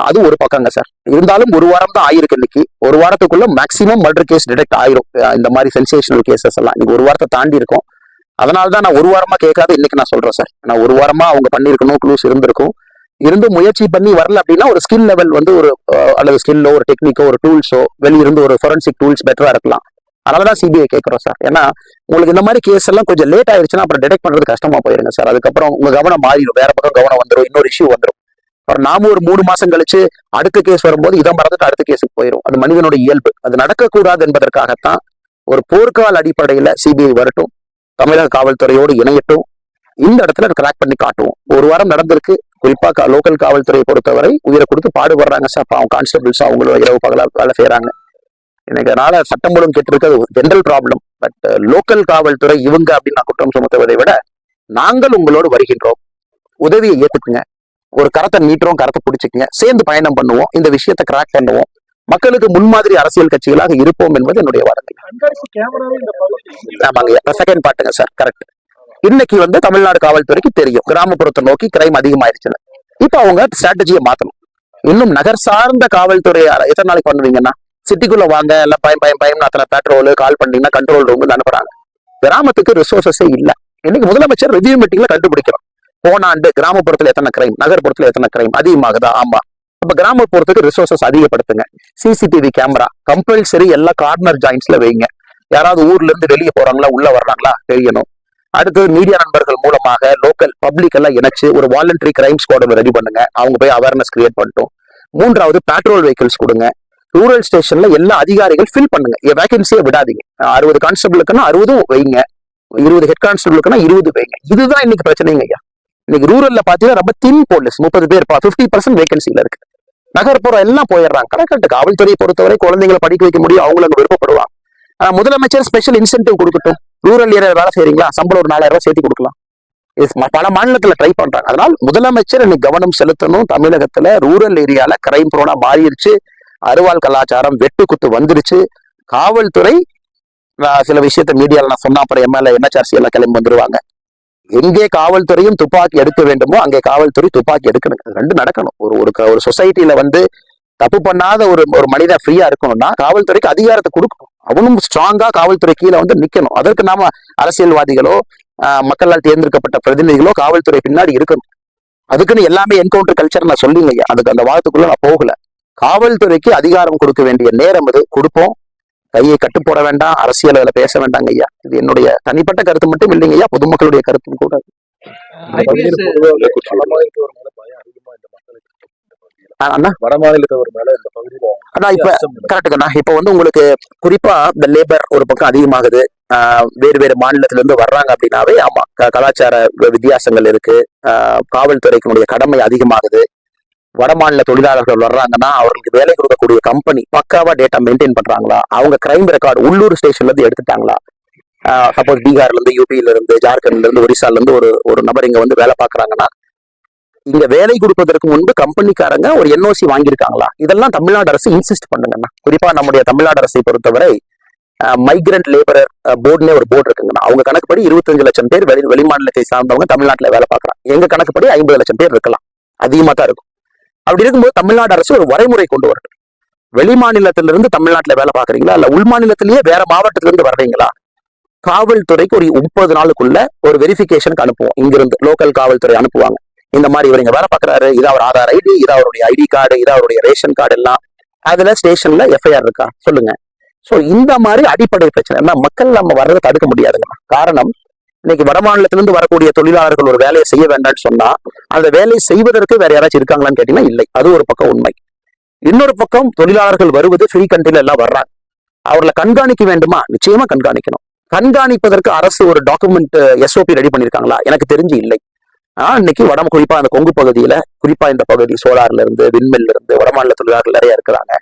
அது ஒரு பக்கங்க சார். இருந்தாலும் ஒரு வாரம் தான் ஆயிருக்கு இன்னைக்கு. ஒரு வாரத்துக்குள்ள மேக்சிமம் மர்டர் கேஸ் டிடெக்ட் ஆயிரும். இந்த மாதிரி சென்சேஷனல் கேசஸ் எல்லாம். இன்னைக்கு ஒரு வாரத்தை தாண்டி இருக்கும். அதனால தான் நான் ஒரு வாரமா கேட்காத இன்னைக்கு நான் சொல்றேன் சார். நான் ஒரு வாரமா அவங்க பண்ணியிருக்கணும் க்ளூஸ் இருந்திருக்கும். இருந்து முயற்சி பண்ணி வரல அப்படின்னா ஒரு ஸ்கில் லெவல் வந்து ஒரு அல்லது ஸ்கில்லோ ஒரு டெக்னிக்கோ ஒரு டூல்ஸோ வெளியிருந்து ஒரு ஃபொரன்சிக் டூல்ஸ் பெட்டரா இருக்கலாம். அதனாலதான் சிபிஐ கேட்கிறோம் சார். ஏன்னா உங்களுக்கு இந்த மாதிரி கேஸ் எல்லாம் கொஞ்சம் லேட் ஆயிருச்சுன்னா அப்புறம் டிடெக்ட் பண்றது கஷ்டமா போயிருங்க சார். அதுக்கப்புறம் உங்க கவனம் மாறிடும். வேற பக்கம் கவனம் வந்துடும் இன்னொரு இஷ்யூ வந்துடும் அப்புறம் நாமும் ஒரு மூணு மாசம் கழிச்சு அடுத்த கேஸ் வரும்போது இதை மறந்துட்டு அடுத்த கேஸுக்கு போயிடும் அது மனிதனுடைய இயல்பு. அது நடக்கக்கூடாது என்பதற்காகத்தான் ஒரு போர்க்கால அடிப்படையில சிபிஐ வரட்டும் தமிழக காவல்துறையோடு இணையட்டும் இந்த இடத்துல கிராக் பண்ணி காட்டுவோம். ஒரு வாரம் நடந்திருக்கு. குறிப்பா லோக்கல் காவல்துறையை பொறுத்தவரை உயிரை கொடுத்து பாடுபடுறாங்க சார். அவங்க கான்ஸ்டபிள்ஸ் அவங்களும் இரவு பகலா வேலை செய்யறாங்க. எனக்கு அதனால சட்டம் மூலம் கேட்டிருக்கிறது ஜென்ரல் ப்ராப்ளம் பட் லோக்கல் காவல்துறை இவங்க அப்படின்னு நான் குற்றம் சுமத்துவதை விட நாங்கள் உங்களோடு வருகின்றோம். உதவியை ஏத்துக்குங்க. ஒரு கரத்தை நீட்டுறோம் கரத்தை பிடிச்சிக்கங்க. சேர்ந்து பயணம் பண்ணுவோம் இந்த விஷயத்தை கிராக் பண்ணுவோம். மக்களுக்கு முன்மாதிரி அரசியல் கட்சிகளாக இருப்போம் என்பது என்னுடைய வார்த்தை ஆமாங்க செகண்ட் பாட்டுங்க சார் கரெக்ட் இன்னைக்கு வந்து தமிழ்நாடு காவல்துறைக்கு தெரியும். கிராமப்புறத்தை நோக்கி கிரைம் அதிகமாயிருச்சுன்னு. இப்ப அவங்க ஸ்ட்ராட்டஜியை மாத்தணும். இன்னும் நகர் சார்ந்த காவல்துறை எத்தனை நாளைக்கு பண்ணுவீங்கன்னா? சிட்டிக்குள்ள வாங்க எல்லாம் பயம் பயம் பயம் அத்தனை பெட்ரோல் கால் பண்ணீங்கன்னா கண்ட்ரோல் ரூம் அனுப்புறாங்க. கிராமத்துக்கு ரிசோர்சஸே இல்ல. இன்னைக்கு முதலமைச்சர் ரிவ்யூ மீட்டிங்ல கண்டுபிடிக்கிறோம் போன ஆண்டு கிராமப்புறத்துல எத்தனை கிரைம் நகர்ப்புறத்துல எத்தனை கிரைம் அதிகமாகுதா? ஆமா. அப்ப கிராமப்புறத்துக்கு ரிசோர்சஸ் அதிகப்படுத்துங்க. சிசிடிவி கேமரா கம்பல்சரி எல்லா கார்னர் ஜாயின்ஸ்ல வைங்க. யாராவது ஊர்ல இருந்து வெளியே போறாங்களா உள்ள வர்றாங்களா தெரியணும். அடுத்தது மீடியா நண்பர்கள் மூலமாக லோக்கல் பப்ளிக் எல்லாம் இணைச்சு ஒரு வாலண்டரி கிரைம் ஸ்குவாட் ரெடி பண்ணுங்க. அவங்க போய் அவேர்னஸ் கிரியேட் பண்ணிட்டோம். மூன்றாவது பேட்ரோல் வெஹிக்கிள்ஸ் கொடுங்க. ரூரல் ஸ்டேஷன்ல எல்லா அதிகாரிகள் ஃபில் பண்ணுங்க. வேகன்சியை விடாதீங்க. அறுபது கான்ஸ்டபிளுக்குன்னா அறுபதும் வைங்க. இருபது ஹெட் கான்ஸ்டபிளுக்குன்னா இருபது வைங்க. இதுதான் இன்னைக்கு பிரச்சனைங்க ஐயா. இன்னைக்கு ரூரல்ல பாத்தீங்கன்னா ரொம்ப தின் போலீஸ் முப்பது பேர் ஃபிஃப்டி பர்சன்ட் வேகன்சில இருக்கு. நகர்ப்புறம் எல்லாம் போயிடுறாங்க. கரெக்ட் காவல்துறையை பொறுத்தவரை குழந்தைங்களை படிக்க வைக்க முடியும் அவங்களும் விருப்பப்படுவாங்க. ஆனா முதலமைச்சர் ஸ்பெஷல் இன்சென்டிவ் கொடுக்கட்டும். ரூரல் ஏரியா வேலை செய்றீங்களா? சம்பளம் ஒரு நாலாயிரம் ரூபாய் சேர்த்து கொடுக்கலாம். இது பல மாநிலத்துல ட்ரை பண்றாங்க. அதனால் முதலமைச்சர் இன்னைக்கு கவனம் செலுத்தணும். தமிழகத்துல ரூரல் ஏரியால கிரைம் புரோனா மாறிடுச்சு. அருவாள் கலாச்சாரம் வெட்டு குத்து வந்துருச்சு. காவல்துறை சில விஷயத்த மீடியாவில் நான் சொன்னா அப்புறம் எம்எல்ஏ என்ஹெச்ஆர்சி எல்லாம் கிளம்பி வந்துருவாங்க. எங்கே காவல்துறையும் துப்பாக்கி எடுக்க வேண்டுமோ அங்கே காவல்துறை துப்பாக்கி எடுக்கணும். ரெண்டு நடக்கணும். ஒரு ஒரு க- ஒரு சொசைட்டியில வந்து தப்பு பண்ணாத ஒரு ஒரு மனிதன் ஃப்ரீயா இருக்கணும்னா காவல்துறைக்கு அதிகாரத்தை கொடுக்கணும். அவனும் ஸ்ட்ராங்கா காவல்துறை கீழே வந்து நிக்கணும். அதற்கு நாம அரசியல்வாதிகளோ மக்களால் தேர்ந்தெடுக்கப்பட்ட பிரதிநிதிகளோ காவல்துறை பின்னாடி இருக்கணும். அதுக்குன்னு எல்லாமே என்கவுண்டர் கல்ச்சர் நான் சொல்லிங்க அதுக்கு அந்த வாரத்துக்குள்ள நான் போகல. காவல்துறைக்கு அதிகாரம் கொடுக்க வேண்டிய நேரம் அது. கொடுப்போம். கையை கட்டு போட வேண்டாம் அரசியல் அதுல பேச வேண்டாங்க ஐயா. இது என்னுடைய தனிப்பட்ட கருத்து மட்டும் இல்லைங்க ஐயா. பொதுமக்களுடைய கருத்தும் கூட. இப்ப வந்து உங்களுக்கு குறிப்பா இந்த லேபர் ஒரு பக்கம் அதிகமாகுது. வேறு வேறு மாநிலத்துல இருந்து வர்றாங்க அப்படின்னாவே ஆமா கலாச்சார வித்தியாசங்கள் இருக்கு. ஆஹ் காவல்துறைக்கினுடைய கடமை அதிகமாகுது. வடமாநில தொழிலாளர்கள் வர்றாங்கன்னா அவர்களுக்கு வேலை கொடுக்கக்கூடிய கம்பெனி பக்காவா டேட்டா மெயின்டைன் பண்றாங்களா? அவங்க கிரைம் ரெக்கார்டு உள்ளூர் ஸ்டேஷன்ல இருந்து எடுத்துட்டாங்களா? சப்போஸ் பீகார்ல இருந்து யூபியில இருந்து ஜார்க்கண்ட்ல இருந்து ஒரிசால இருந்து ஒரு ஒரு நபர் இங்க வந்து வேலை பாக்குறாங்கன்னா இங்க வேலை கொடுப்பதற்கு முன்பு கம்பெனிக்காரங்க ஒரு என்ஓசி வாங்கியிருக்காங்களா? இதெல்லாம் தமிழ்நாடு அரசு இன்சிஸ்ட் பண்ணுங்கண்ணா குறிப்பா நம்முடைய தமிழ்நாடு அரசை பொறுத்தவரை மைக்ரண்ட் லேபரர் போர்டுனே ஒரு போர்டு இருக்குங்கண்ணா. அவங்க கணக்குப்படி இருபத்தஞ்சு லட்சம் பேர் வெளி வெளிமாநிலத்தை சார்ந்தவங்க தமிழ்நாட்டில் வேலை பார்க்குறாங்க. எங்க கணக்குப்படி ஐம்பது லட்சம் பேர் இருக்கலாம். அதிகமா தான் இருக்கும். அப்படி இருக்கும்போது தமிழ்நாடு அரசு ஒரு வரைமுறை கொண்டு வரணும் வெளி மாநிலத்திலிருந்து தமிழ்நாட்டில் வேலை பார்க்குறீங்களா? இல்லை உள் மாநிலத்திலேயே வேற மாவட்டத்துல இருந்து வர்றீங்களா? காவல்துறைக்கு ஒரு முப்பது நாளுக்குள்ள ஒரு வெரிஃபிகேஷனுக்கு அனுப்புவோம். இங்கிருந்து லோக்கல் காவல்துறை அனுப்புவாங்க. இந்த மாதிரி இவர் இங்கே வேலை பார்க்குறாரு. இது அவர் ஆதார் ஐடி இது அவருடைய ஐடி கார்டு இது அவருடைய ரேஷன் கார்டு எல்லாம். அதுல ஸ்டேஷன்ல எஃப்ஐஆர் இருக்கா? சொல்லுங்க. ஸோ இந்த மாதிரி அடிப்படை பிரச்சனை. ஏன்னா மக்கள் நம்ம வர்றதை தடுக்க முடியாதுங்க. காரணம் இன்னைக்கு வட மாநிலத்திலிருந்து வரக்கூடிய தொழிலாளர்கள் ஒரு வேலையை செய்ய வேண்டாம்னு சொன்னா அந்த வேலையை செய்வதற்கு வேற யாராச்சும் இருக்காங்களான்னு கேட்டீங்கன்னா இல்லை. அது ஒரு பக்கம் உண்மை. இன்னொரு பக்கம் தொழிலாளர்கள் வருவது ஃப்ரீ கண்ட்ரில எல்லாம் வர்றாங்க. அவர்களை கண்காணிக்க வேண்டுமா? நிச்சயமா கண்காணிக்கணும். கண்காணிப்பதற்கு அரசு ஒரு டாக்குமெண்ட் எஸ்ஓபி ரெடி பண்ணிருக்காங்களா? எனக்கு தெரிஞ்சு இல்லை. ஆனா இன்னைக்கு வடம் குறிப்பா அந்த கொங்கு பகுதியில குறிப்பா இந்த பகுதி சோலார்ல இருந்து விண்மில்ல இருந்து வடமாநில தொழிலாளர்கள் நிறைய இருக்கிறாங்க.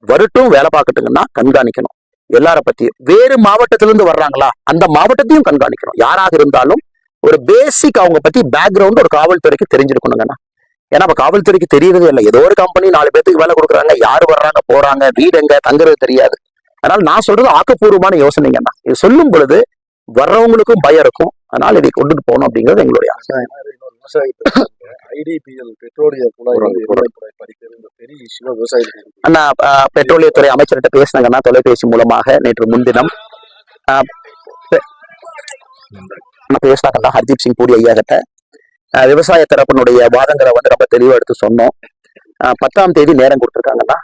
வரட்டும் வேலை பார்க்கட்டுங்கன்னா கண்காணிக்கணும். எல்லார பத்தியும் வேறு மாவட்டத்திலிருந்து வர்றாங்களா? அந்த மாவட்டத்தையும் கண்காணிக்கணும். யாராக இருந்தாலும் ஒரு பேசிக் அவங்க பத்தி பேக்ரவுண்ட் ஒரு காவல்துறைக்கு தெரிஞ்சிருக்கணுங்கண்ணா ஏன்னா இப்ப காவல்துறைக்கு தெரியறதே இல்லை. ஏதோ ஒரு கம்பெனி நாலு பேத்துக்கு வேலை கொடுக்குறாங்க யாரு வர்றாங்க போறாங்க வீடு எங்க தங்குறது தெரியாது. அதனால நான் சொல்றது ஆக்கப்பூர்வமான யோசனைங்கண்ணா இது சொல்லும் பொழுது வர்றவங்களுக்கும் பயம் இருக்கும். அதனால இதை கொண்டுட்டு போகணும் அப்படிங்கிறது எங்களுடைய ஆசை. அண்ணா பெட்ரோலியத்துறை அமைச்சர்கிட்ட பேசினாங்கன்னா தொலைபேசி மூலமாக நேற்று முன்தினம். நான் பேசினாங்கன்னா ஹர்தீப் சிங் பூரி ஐயா கிட்ட விவசாய தரப்பினுடைய வாதங்களை வந்து நம்ம தெளிவா எடுத்து சொன்னோம். பத்தாம் தேதி நேரம் கொடுத்துருக்காங்கன்னா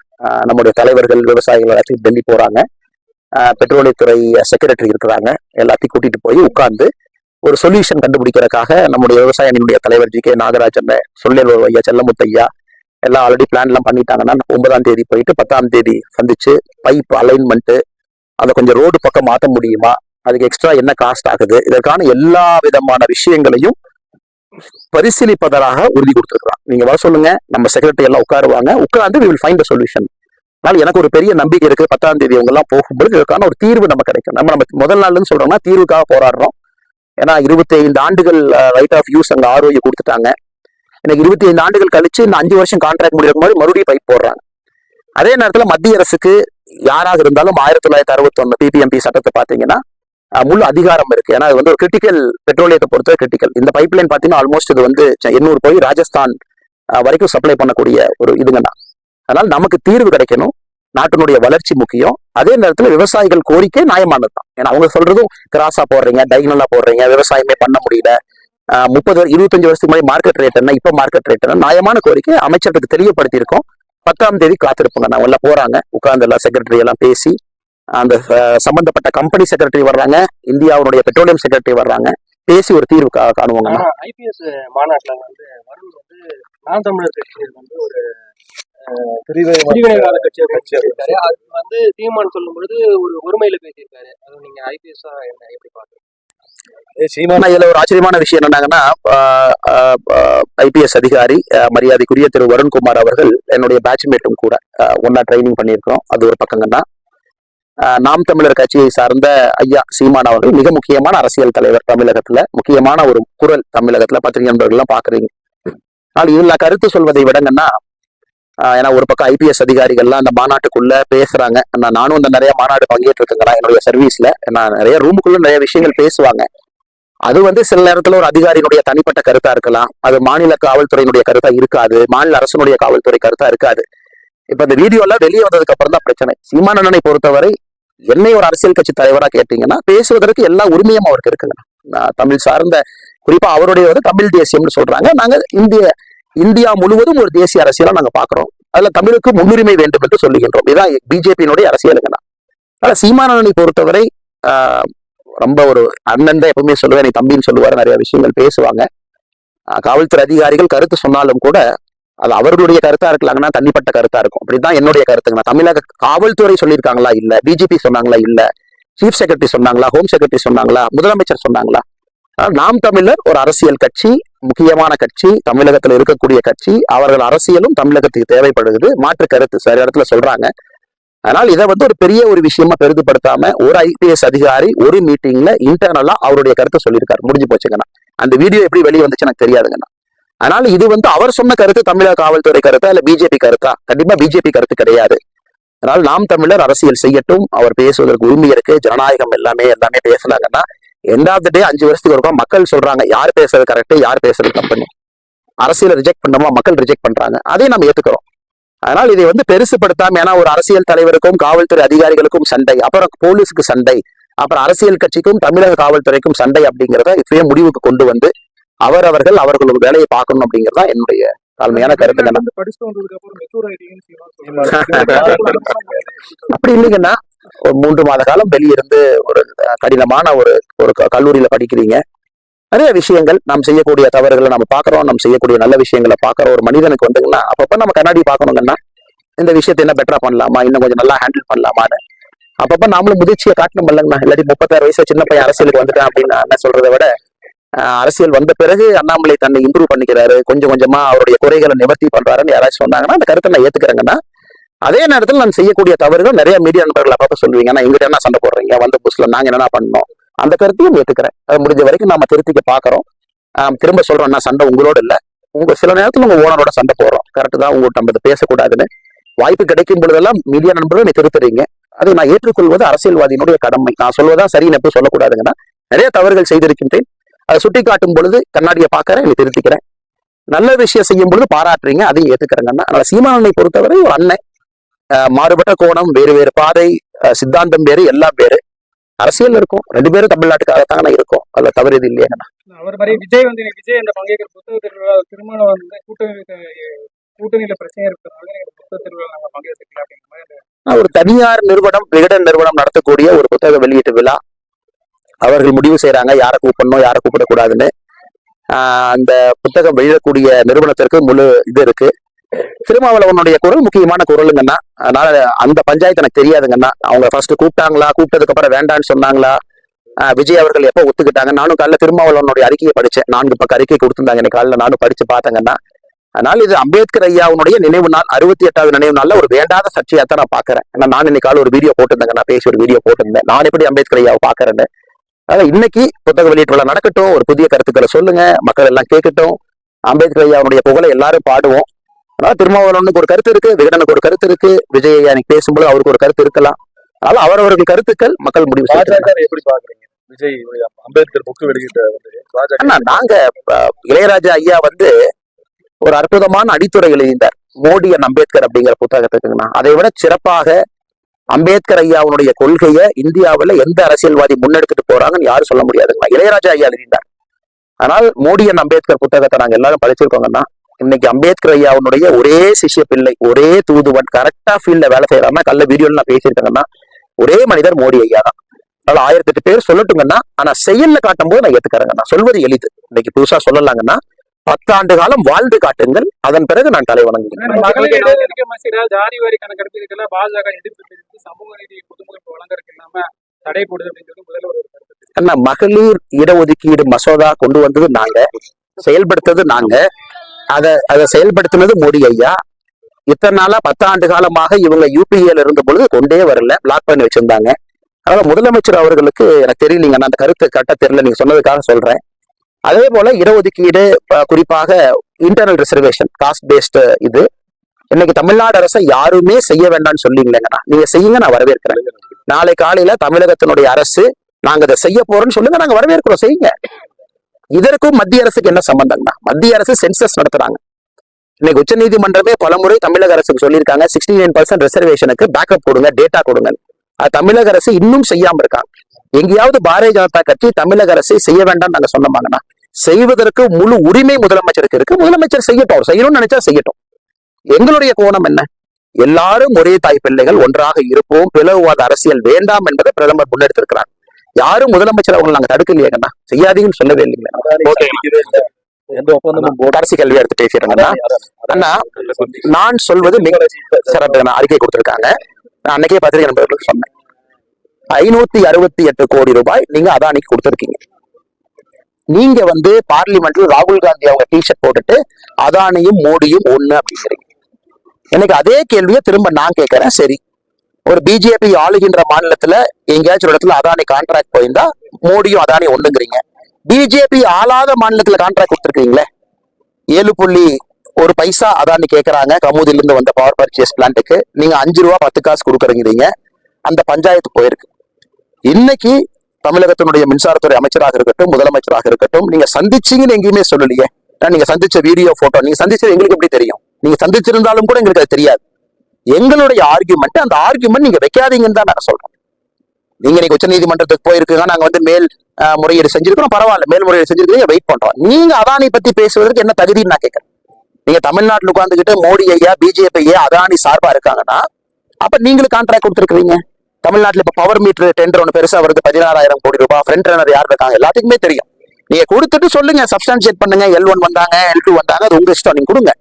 நம்முடைய தலைவர்கள் விவசாயிகள் எல்லாத்தையும் டெல்லி போறாங்க. ஆஹ், பெட்ரோலியத்துறை செக்ரட்டரி இருக்கிறாங்க. எல்லாத்தையும் கூட்டிட்டு போய் உட்கார்ந்து ஒரு சொல்யூஷன் கண்டுபிடிக்கிறதுக்காக நம்முடைய விவசாய அணியினுடைய தலைவர் ஜி கே நாகராஜன் சொல்லியல்வர் ஐயா செல்லமுத்தையா எல்லாம் ஆல்ரெடி பிளான் எல்லாம் பண்ணிட்டாங்கன்னா ஒன்பதாம் தேதி போயிட்டு பத்தாம் தேதி சந்திச்சு பைப் அலைன்மெண்ட்டு அதை கொஞ்சம் ரோடு பக்கம் மாற்ற முடியுமா? அதுக்கு எக்ஸ்ட்ரா என்ன காஸ்ட் ஆகுது? இதற்கான எல்லா விதமான விஷயங்களையும் பரிசீலிப்பதற்காக உறுதி கொடுத்துருக்குறான் நீங்க வர சொல்லுங்க நம்ம செக்ரட்டரி எல்லாம் உட்காருவாங்க உட்கார்ந்து we ஃபைண்ட் சொல்யூஷன் அதனால எனக்கு ஒரு பெரிய நம்பிக்கை இருக்கு பத்தாம் தேதி அவங்க எல்லாம் போகும்போது இதற்கான ஒரு தீர்வு நம்ம கிடைக்கும். நம்ம நம்ம முதல் நாள்னு சொல்றோம்னா தீர்வுக்காக போராடுறோம். ஏன்னா இருபத்தி ஐந்து ஆண்டுகள் ரைட் ஆஃப் யூஸ் அங்கே ஆர்ஓஏ கொடுத்துட்டாங்க. எனக்கு இருபத்தி ஐந்து ஆண்டுகள் கழிச்சு இந்த அஞ்சு வருஷம் கான்ட்ராக்ட் முடிகிற மாதிரி மறுபடியும் பைப் போடுறாங்க. அதே நேரத்தில் மத்திய அரசுக்கு யாராக இருந்தாலும் ஆயிரத்தி தொள்ளாயிரத்தி அறுபத்தொன்னு பிபிஎம்பி சட்டத்தை பார்த்தீங்கன்னா முழு அதிகாரம் இருக்கு. ஏன்னா அது வந்து ஒரு கிரிட்டிக்கல் பெட்ரோலியத்தை பொறுத்தவரை கிரிட்டிக்கல் இந்த பைப் லைன் பார்த்தீங்கன்னா ஆல்மோஸ்ட் இது வந்து எண்ணூறு போய் ராஜஸ்தான் வரைக்கும் சப்ளை பண்ணக்கூடிய ஒரு இதுங்க தான். அதனால் நமக்கு தீர்வு கிடைக்கணும். நாட்டினுடைய வளர்ச்சி முக்கியம். அதே நேரத்தில் விவசாயிகள் கோரிக்கை நியாயமானது தான். ஏன்னா அவங்க சொல்றதும் கிராஸா போடுறீங்க டைகனலா போடுறீங்க விவசாயமே பண்ண முடியல. முப்பது இருபத்தஞ்சு வருஷத்துக்கு முன்னாடி மார்க்கெட் ரேட் என்ன இப்ப மார்க்கெட் ரேட் என்ன நியாயமான கோரிக்கை அமைச்சருக்கு தெளிவுபடுத்தி இருக்கோம் பத்தாம் தேதி காத்திருப்போங்க. நான் எல்லாம் போறாங்க. உட்கார்ந்து எல்லாம் செக்ரட்டரி எல்லாம் பேசி அந்த சம்பந்தப்பட்ட கம்பெனி செக்ரட்டரி வர்றாங்க இந்தியாவுடைய பெட்ரோலியம் செக்ரட்டரி வர்றாங்க. பேசி ஒரு தீர்வு கா- காணுவாங்க. ஐபிஎஸ் மாநாட்டில் வந்து வருண் வந்து நான் தமிழர் கட்சியில் வந்து ஒரு பிரிவினைவாத கட்சியை பேசியிருக்காரு. அது வந்து தீர்மானம் சொல்லும் பொழுது ஒரு ஒருமையில பேசியிருக்காரு. அது நீங்க ஐபிஎஸ் என்ன எப்படி பாக்குறீங்க சீமான் ஆனா இதுல ஒரு ஆச்சரியமான விஷயம் என்னன்னாங்கன்னா ஐபிஎஸ் அதிகாரி மரியாதைக்குரிய திரு வருண்குமார் அவர்கள் என்னுடைய பேட்ச்மேட்டும் கூட ஒண்ணா ட்ரைனிங் பண்ணியிருக்கிறோம். அது ஒரு பக்கங்கன்னா நாம் தமிழர் கட்சியை சார்ந்த ஐயா சீமான் அவர்கள் மிக முக்கியமான அரசியல் தலைவர் தமிழகத்துல முக்கியமான ஒரு குரல் தமிழகத்துல பத்திரிகை நண்பர்கள்லாம் பாக்குறீங்க ஆனால் இதுல கருத்து சொல்வதை விடங்கன்னா ஏன்னா ஒரு பக்கம் ஐபிஎஸ் அதிகாரிகள்லாம் அந்த மாநாட்டுக்குள்ள பேசுறாங்க. நான் நானும் அந்த நிறைய மாநாடு பங்கேற்றிருக்கேங்களா என்னுடைய சர்வீஸ்ல நான் நிறைய ரூமுக்குள்ள நிறைய விஷயங்கள் பேசுவாங்க. அது வந்து சில நேரத்துல ஒரு அதிகாரியினுடைய தனிப்பட்ட கருத்தா இருக்கலாம். அது மாநில காவல்துறையினுடைய கருத்தா இருக்காது. மாநில அரசனுடைய காவல்துறை கருத்தா இருக்காது. இப்ப இந்த வீடியோ எல்லாம் வெளியே வந்ததுக்கு அப்புறம் தான் பிரச்சனை. சீமானண்ணனை பொறுத்தவரை என்னை ஒரு அரசியல் கட்சி தலைவரா கேட்டீங்கன்னா பேசுவதற்கு எல்லா உரிமையும் அவருக்கு இருக்குங்க. நான் தமிழ் சார்ந்த குறிப்பா அவருடைய வந்து தமிழ் தேசியம்னு சொல்றாங்க. நாங்க இந்திய இந்தியா முழுவதும் ஒரு தேசிய அரசியலா நாங்க பாக்குறோம். அதுல தமிழுக்கு முன்னுரிமை வேண்டும் என்று சொல்லுகின்றோம். இதுதான் பிஜேபியினுடைய அரசியலுங்கண்ணா ஆனா சீமானனை பொறுத்தவரை ஆஹ், ரொம்ப ஒரு அண்ணன் தான் எப்பவுமே சொல்லுவேன் நீ தம்பின்னு சொல்லுவாரு நிறைய விஷயங்கள் பேசுவாங்க. காவல்துறை அதிகாரிகள் கருத்து சொன்னாலும் கூட அது அவர்களுடைய கருத்தா இருக்கலாங்கன்னா தனிப்பட்ட கருத்தா இருக்கும். அப்படிதான் என்னுடைய கருத்துங்கண்ணா தமிழக காவல்துறை சொல்லியிருக்காங்களா? இல்ல. பிஜேபி சொன்னாங்களா? இல்ல. சீஃப் செக்ரட்டரி சொன்னாங்களா? ஹோம் செக்ரட்டரி சொன்னாங்களா? முதலமைச்சர் சொன்னாங்களா? நாம் தமிழர் ஒரு அரசியல் கட்சி முக்கியமான கட்சி தமிழகத்தில் இருக்கக்கூடிய கட்சி அவர்கள் அரசியலும் தமிழகத்துக்கு தேவைப்படுகிறது. மாற்று கருத்து சில இடத்துல சொல்றாங்க. அதனால் இதை வந்து ஒரு பெரிய ஒரு விஷயமா பெரிதுபடுத்தாம ஒரு ஐபிஎஸ் அதிகாரி ஒரு மீட்டிங்ல இன்டர்னலா அவருடைய கருத்தை சொல்லியிருக்காரு. முடிஞ்சு போச்சுங்கண்ணா அந்த வீடியோ எப்படி வெளியே வந்துச்சு எனக்கு தெரியாதுங்கண்ணா அதனால இது வந்து அவர் சொன்ன கருத்து தமிழக காவல்துறை கருத்தா இல்ல பிஜேபி கருத்தா? கண்டிப்பா பிஜேபி கருத்து கிடையாது. அதனால் நாம் தமிழர் அரசியல் செய்யட்டும். அவர் பேசுவதற்கு உரிமை இருக்கு. ஜனநாயகம் எல்லாமே எல்லாமே பேசுனாங்கன்னா எண்ட் ஆஃப் த டே அஞ்சு வருஷத்துக்கு ஒருக்கா மக்கள் சொல்றாங்க யார் பேசுறது கரெக்ட் யார் பேசுறது தப்புன்னு. அரசியலை ரிஜெக்ட் பண்ணோமா மக்கள் ரிஜெக்ட் பண்றாங்க. அதையும் நம்ம ஏத்துக்கிறோம். அதனால் இதை வந்து பெருசுப்படுத்தாம ஏன்னா ஒரு அரசியல் தலைவருக்கும் காவல்துறை அதிகாரிகளுக்கும் சண்டை அப்புறம் போலீஸுக்கு சண்டை அப்புறம் அரசியல் கட்சிக்கும் தமிழக காவல்துறைக்கும் சண்டை அப்படிங்கிறத இப்பயே முடிவுக்கு கொண்டு வந்து அவரவர்கள் அவர்களோட வேலையை பார்க்கணும் அப்படிங்கறதா என்னுடைய தாழ்மையான கருத்து அப்படி இல்லைங்கன்னா ஒரு மூன்று மாத காலம் வெளியிருந்து ஒரு கடினமான ஒரு ஒரு க- கல்லூரியில படிக்கிறீங்க. நிறைய விஷயங்கள் நாம் செய்யக்கூடிய தவறுகளை நம்ம பார்க்குறோம். நம்ம செய்யக்கூடிய நல்ல விஷயங்களை பார்க்கறோம். ஒரு மனிதனுக்கு வந்துங்கன்னா அப்பப்போ நம்ம கண்ணாடி பார்க்கணுங்கன்னா இந்த விஷயத்தை என்ன பெட்டரா பண்ணலாமா? இன்னும் கொஞ்சம் நல்லா ஹேண்டில் பண்ணலாமான்னு. அப்பப்போ நாமளும் முதிர்ச்சியை காட்டணும் இல்லைங்கண்ணா. இல்லாட்டி முப்பத்தாறு வயசு சின்ன பையன் அரசியலுக்கு வந்துட்டேன் அப்படின்னு என்ன சொல்றதை விட அரசியல் வந்த பிறகு அண்ணாமலை தன்னை இம்ப்ரூவ் பண்ணிக்கிறாரு. கொஞ்சம் கொஞ்சமா அவருடைய குறைகளை நிவர்த்தி பண்றாருன்னு யாராச்சும் சொன்னாங்கன்னா அந்த கருத்தை நான் ஏத்துக்கிறேங்கன்னா அதே நேரத்தில் நான் செய்யக்கூடிய தவறுகள் நிறைய மீடியா நண்பர்கள் அப்பப்போ சொல்லுவீங்க. ஆனா எங்கிட்ட என்ன சண்டை போடுறீங்க? வந்த புதுசில் நாங்கள் என்னென்ன பண்ணோம்? அந்த கருத்தையும் ஏத்துக்கிறேன். அது முடிஞ்ச வரைக்கும் நாம திருத்திக்க பாக்குறோம். திரும்ப சொல்றோம் நான் சண்டை உங்களோட இல்லை? உங்கள் சில நேரத்தில் உங்கள் ஓனரோட சண்டை போடுறோம். கரெக்டு தான். உங்கள்கிட்ட நம்ம இதை பேசக்கூடாதுன்னு. வாய்ப்பு கிடைக்கும் பொழுதெல்லாம் மீடியா நண்பர்கள் நீ திருத்துறீங்க. அதை நான் ஏற்றுக்கொள்வது அரசியல்வாதியினுடைய கடமை. நான் சொல்வதா சரின்னு எப்போ சொல்லக்கூடாதுங்கன்னா நிறைய தவறுகள் செய்திருக்கின்றேன். அதை சுட்டி காட்டும் பொழுது கண்ணாடியை பார்க்கறேன் நீ திருத்திக்கிறேன். நல்ல விஷயம் செய்யும் பொழுது பாராட்டுறீங்க அதையும் ஏத்துக்கிறேங்கன்னா அதனால சீமானனை பொறுத்தவரை ஒரு அண்ணன். மாறுபட்ட கோணம் வேறு வேறு பாதை சித்தாந்தம் வேறு எல்லாம் வேறு. அரசியல் இருக்கும். ரெண்டு பேரும் தமிழ்நாட்டுக்காகத்தானே இருக்கும். அதுல தவறு இது இல்லையா? அவர் மாதிரி விஜய் வந்து விஜய் அந்த பங்கேற்கிற புத்தக திருவிழா திருமணம் வந்து கூட்டணி கூட்டணியில பிரச்சனை இருக்கிறதுனால புத்தக திருவிழா நாங்க பங்கேற்றுக்கல அப்படிங்கிற மாதிரி ஒரு தனியார் நிறுவனம் விகடன் நிறுவனம் நடத்தக்கூடிய ஒரு புத்தக வெளியீட்டு விழா. அவர்கள் முடிவு செய்றாங்க. யாரை கூப்பிடணும் யாரை கூப்பிடக்கூடாதுன்னு. அந்த புத்தகம் வெளியிடக்கூடிய நிறுவனத்திற்கு முழு இது இருக்கு. திருமாவளவனுடைய குரல் முக்கியமான குரலுங்கன்னா அதனால அந்த பஞ்சாயத்து எனக்கு தெரியாதுங்கன்னா அவங்க ஃபர்ஸ்ட் கூப்பிட்டாங்களா? கூப்பிட்டதுக்கு அப்புறம் வேண்டான்னு சொன்னாங்களா? விஜய் அவர்கள் எப்போ ஒத்துக்கிட்டாங்க? நானும் காலைல திருமாவளவனுடைய அறிக்கையை படிச்சேன் நான்கு பக்கம் அறிக்கை கொடுத்துருந்தாங்க. எனக்கு காலைல நானும் படிச்சு பார்த்தேங்கன்னா அதனால இது அம்பேத்கர் ஐயாவுடைய நினைவு நாள் அறுபத்தி எட்டாவது நினைவு நாளில் ஒரு வேண்டாத சர்ச்சையாக தான் நான் பாக்குறேன் ஏன்னா நான் இன்னைக்கு காலைல ஒரு வீடியோ போட்டிருந்தேங்க நான் பேசி ஒரு வீடியோ போட்டிருந்தேன். நான் எப்படி அம்பேத்கர் ஐயாவை பாக்குறேன்னு அதனால இன்னைக்கு புத்தக வெளியீட்டு விழா நடக்கட்டும். ஒரு புதிய கருத்துக்களை சொல்லுங்க. மக்கள் எல்லாம் கேட்கட்டும். அம்பேத்கர் ஐயாவுடைய புகழை எல்லாரும் பாடுவோம். அதனால திருமாவளவனுக்கு ஒரு கருத்து இருக்கு விகடனுக்கு ஒரு கருத்து இருக்கு விஜய் ஐயா இன்னைக்கு பேசும்போது அவருக்கு ஒரு கருத்து இருக்கலாம். அதனால அவரவர்கள் கருத்துக்கள் மக்கள் முடிவு எப்படி பாக்குறீங்க? விஜய் அம்பேத்கர் புக்கு வெளியிட்ட நாங்க இளையராஜா ஐயா வந்து ஒரு அற்புதமான அடித்துறை எழுதியிருந்தார். மோடி அண்ட் அம்பேத்கர் அப்படிங்கிற புத்தகத்துக்குங்கண்ணா அதை விட சிறப்பாக அம்பேத்கர் ஐயாவுடைய கொள்கையை இந்தியாவுல எந்த அரசியல்வாதி முன்னெடுத்துட்டு போறாங்கன்னு யாரும் சொல்ல முடியாதுங்கண்ணா. இளையராஜா ஐயா எழுதியிருந்தார். ஆனால் மோடி அண்ட் அம்பேத்கர் புத்தகத்தை நாங்க எல்லாரும் படிச்சிருக்கோங்கன்னா இன்னைக்கு அம்பேத்கர் ஐயாவுடைய ஒரே சிஷ்ய பிள்ளை ஒரே தூதுவன் கரெக்டா ஃபீல்ட்ல வேலை செய்யறாருன்னா கல்ல வீடியோல நான் பேசியிருக்கேங்கன்னா ஒரே மனிதர் மோடி ஐயா தான். அதனால ஆயிரத்தி எட்டு பேர் சொல்லட்டுங்கன்னா ஆனா செயல்ல காட்டும் போது நான் ஏத்துக்கிறேங்க. நான் சொல்வது எளிது. இன்னைக்கு புதுசா சொல்லலாங்கன்னா பத்தாண்டு காலம் வாழ்ந்து காட்டுங்கள் அதன் பிறகு நான் தலை வணங்குகிறேன். அண்ணா மகளிர் இடஒதுக்கீடு மசோதா கொண்டு வந்தது நாங்க செயல்படுத்தது நாங்க அதை அதை செயல்படுத்தினது மோடி ஐயா. இத்தனை நாளா பத்தாண்டு காலமாக இவங்க யூபிஏல இருந்த பொழுது கொண்டே வரல. பிளாக் பண்ணி வச்சிருந்தாங்க. அதனால முதலமைச்சர் அவர்களுக்கு எனக்கு தெரியலீங்க நான் அந்த கருத்து கட்ட தெரியல நீங்க சொன்னதுக்காக சொல்றேன். அதே போல இடஒதுக்கீடு குறிப்பாக இன்டர்னல் ரிசர்வேஷன் காஸ்ட் பேஸ்டு இது. இன்னைக்கு தமிழ்நாடு அரசை யாருமே செய்ய வேண்டாம்னு சொல்லிங்களேங்கண்ணா நீங்க செய்யுங்க நான் வரவேற்கிறேன். நாளை காலையில தமிழகத்தினுடைய அரசு நாங்க அதை செய்ய போறோம்னு சொல்லுங்க நாங்க வரவேற்கிறோம் செய்யுங்க. இதற்கும் மத்திய அரசுக்கு என்ன சம்பந்தம்னா மத்திய அரசு சென்சஸ் நடத்துறாங்க. இன்னைக்கு உச்சநீதிமன்றமே பலமுறை தமிழக அரசுக்கு சொல்லியிருக்காங்க சிக்ஸ்டி நைன் பர்சன்ட் ரிசர்வேஷனுக்கு பேக்கப் கொடுங்க டேட்டா கொடுங்க. அது தமிழக அரசு இன்னும் செய்யாம இருக்காங்க. எங்கேயாவது பாரதிய ஜனதா கட்சி தமிழக அரசை செய்ய வேண்டாம் நாங்க சொன்னோமாங்கண்ணா செய்வதற்கு முழு உரிமை முதலமைச்சருக்கு இருக்கு. முதலமைச்சர் செய்யட்டும் அவர் செய்யணும்னு நினைச்சா செய்யட்டும். எங்களுடைய கோணம் என்ன? எல்லாரும் ஒரே தாய் பிள்ளைகள் ஒன்றாக இருப்போம். பிளவுவாத அரசியல் வேண்டாம் என்பதை பிரதமர் முன்னெடுத்திருக்கிறார். யாரும் முதலமைச்சர் அவங்களை நாங்க தடுக்கலையேங்கண்ணா செய்யாதீங்கன்னு சொல்லவே இல்லைங்க ஓகே. சந்திக்கவே இல்லை. எந்த ஒப்பந்தமும் போட கடைசி கல்வி எடுத்து பேசுறேங்கண்ணா அண்ணா. நான் சொல்வது மிக சிறப்பு அறிக்கை கொடுத்திருக்காங்க. நான் அன்னைக்கே பத்திரிகை நண்பர்களுக்கு சொன்னேன். ஐநூத்தி அறுபத்தி எட்டு கோடி ரூபாய் நீங்க அதானிக்கு கொடுத்துருக்கீங்க. நீங்க வந்து பார்லிமெண்ட்ல ராகுல் காந்தி அவங்க டிஷர்ட் போட்டுட்டு அதானியும் மோடியும் ஒண்ணு அப்படிங்கிறீங்க. எனக்கு அதே கேள்வியை திரும்ப நான் கேட்கறேன். சரி. ஒரு பிஜேபி ஆளுகின்ற மாநிலத்துல எங்கேயாச்சும் ஒரு இடத்துல அதானி கான்ட்ராக்ட் போயிருந்தா மோடியும் அதானி ஒண்ணுங்கிறீங்க. பிஜேபி ஆளாத மாநிலத்துல கான்ட்ராக்ட் கொடுத்துருக்கீங்களே? ஏழு புள்ளி ஒரு பைசா அதானி கேட்கறாங்க கமுதில இருந்து வந்த பவர் பர்ச்சேஸ் பிளான்ட்டுக்கு நீங்க அஞ்சு ரூபா பத்து காசு கொடுக்குறீங்க அந்த பஞ்சாயத்து போயிருக்கு. இன்னைக்கு தமிழகத்தினுடைய மின்சாரத்துறை அமைச்சராக இருக்கட்டும் முதலமைச்சராக இருக்கட்டும் நீங்க சந்திச்சீங்கன்னு எங்கேயுமே சொல்லலையே. நீங்க சந்திச்ச வீடியோ போட்டோ நீங்க சந்திச்சது எங்களுக்கு எப்படி தெரியும்? நீங்க சந்திச்சிருந்தாலும் கூட எங்களுக்கு அது தெரியாது. எங்களுடைய ஆர்கியூமெண்ட் அந்த ஆர்கியூமெண்ட் நீங்க வைக்காதீங்கன்னு தான் நாங்க சொல்றோம் நீங்க நீங்க உச்ச நீதிமன்றத்துக்கு போயிருக்கீங்க நாங்க வந்து மேல் முறையீடு செஞ்சிருக்கிறோம். பரவாயில்ல மேல்முறையீடு செஞ்சிருக்கீங்க வெயிட் பண்றோம். நீங்க அதானி பத்தி பேசுவதற்கு என்ன தகுதின்னு நான் கேட்கறேன். நீங்க தமிழ்நாட்டில் உட்காந்துக்கிட்டு மோடி ஐயா பிஜேபி ஐயா அதானி சார்பா இருக்காங்கன்னா அப்ப நீங்களும் கான்ட்ராக்ட் கொடுத்துருக்கீங்க தமிழ்நாட்டில் இப்ப பவர் மீட்டர் டெண்டர் ஒன்று பெருசா வருது பதினாறாயிரம் கோடி ரூபாய் ஃப்ரண்ட் ரன்னர் யார் இருக்காங்க எல்லாத்துக்குமே தெரியும். நீங்க கொடுத்துட்டு சொல்லுங்க சப்ஸ்டான்சியேட் பண்ணுங்க. எல் ஒன் வந்தாங்க எல் டூ வந்தாங்க அது உங்க இஷ்டம் நீங்க கொடுங்க.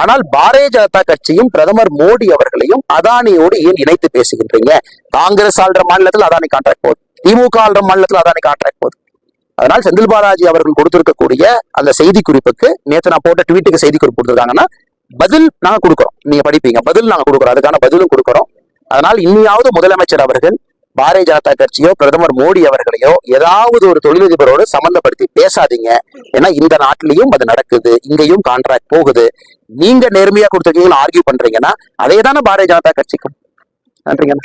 ஆனால் பாரதிய ஜனதா கட்சியும் பிரதமர் மோடி அவர்களையும் அதானியோடு ஏன் இணைத்து பேசுகின்றீங்க? காங்கிரஸ் ஆள்ற மாநிலத்தில் அதானி கான்ட்ராக்ட் போகுது திமுக ஆள்ற மாநிலத்தில் அதானி கான்ட்ராக்ட் போகுது அதனால் செந்தில் பாலாஜி அவர்கள் கொடுத்திருக்கக்கூடிய அந்த செய்தி குறிப்புக்கு நேற்று நான் போட்ட ட்வீட்டுக்கு செய்தி குறிப்பு கொடுத்துருக்காங்கன்னா பதில் நாங்கள் கொடுக்குறோம். நீங்க படிப்பீங்க. பதில் நாங்கள் கொடுக்குறோம். அதுக்கான பதிலும் கொடுக்குறோம். அதனால் இனியாவது முதலமைச்சர் அவர்கள் பாரதிய ஜனதா கட்சியோ பிரதமர் மோடி அவர்களையோ ஏதாவது ஒரு தொழிலதிபரோடு சம்பந்தப்படுத்தி பேசாதீங்க. ஏன்னா இந்த நாட்டிலையும் அது நடக்குது. இங்கேயும் கான்ட்ராக்ட் போகுது. நீங்க நேர்மையா கொடுத்துருக்கீங்கன்னு ஆர்கியூ பண்றீங்கன்னா அதே தானே பாரதிய ஜனதா கட்சிக்கும். நன்றிங்க